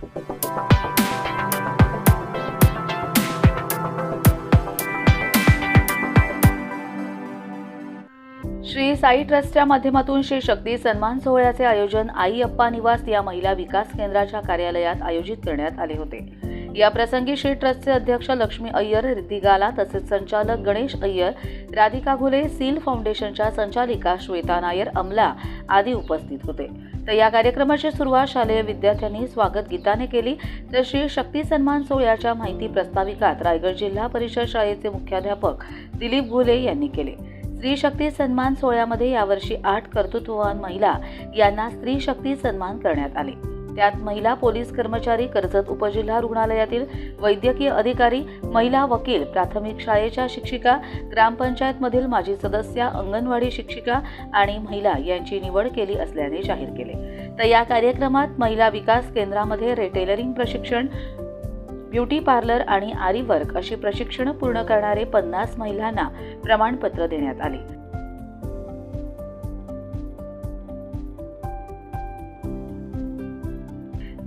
श्री साई ट्रस्टच्या माध्यमातून श्री शक्ती सन्मान सोहळ्याचे आयोजन आई अप्पा निवास या महिला विकास केंद्राच्या कार्यालयात आयोजित करण्यात आले होते. या प्रसंगी श्री ट्रस्टचे अध्यक्ष लक्ष्मी अय्यर रिद्धिगाला तसेच संचालक गणेश अय्यर राधिका घुले सील फाउंडेशनच्या संचालिका श्वेता नायर अमला आदी उपस्थित होते. तर या कार्यक्रमाची सुरुवात शालेय विद्यार्थ्यांनी स्वागत गीताने केली. तर श्री शक्ती सन्मान सोहळ्याच्या माहिती प्रस्ताविकात रायगड जिल्हा परिषद शाळेचे मुख्याध्यापक दिलीप घुले यांनी केले. स्त्री शक्ती सन्मान सोहळ्यामध्ये यावर्षी आठ कर्तृत्ववान महिला यांना स्त्री शक्ती सन्मान करण्यात आले. त्यात महिला पोलीस कर्मचारी कर्जत उपजिल्हा रुग्णालयातील वैद्यकीय अधिकारी महिला वकील प्राथमिक शाळेच्या शिक्षिका ग्रामपंचायतमधील माजी सदस्या अंगणवाडी शिक्षिका आणि महिला यांची निवड केली असल्याने जाहीर केले. तर या कार्यक्रमात महिला विकास केंद्रामध्ये रिटेलरिंग प्रशिक्षण ब्युटी पार्लर आणि आरी वर्क अशी प्रशिक्षण पूर्ण करणारे पन्नास महिलांना प्रमाणपत्र देण्यात आले.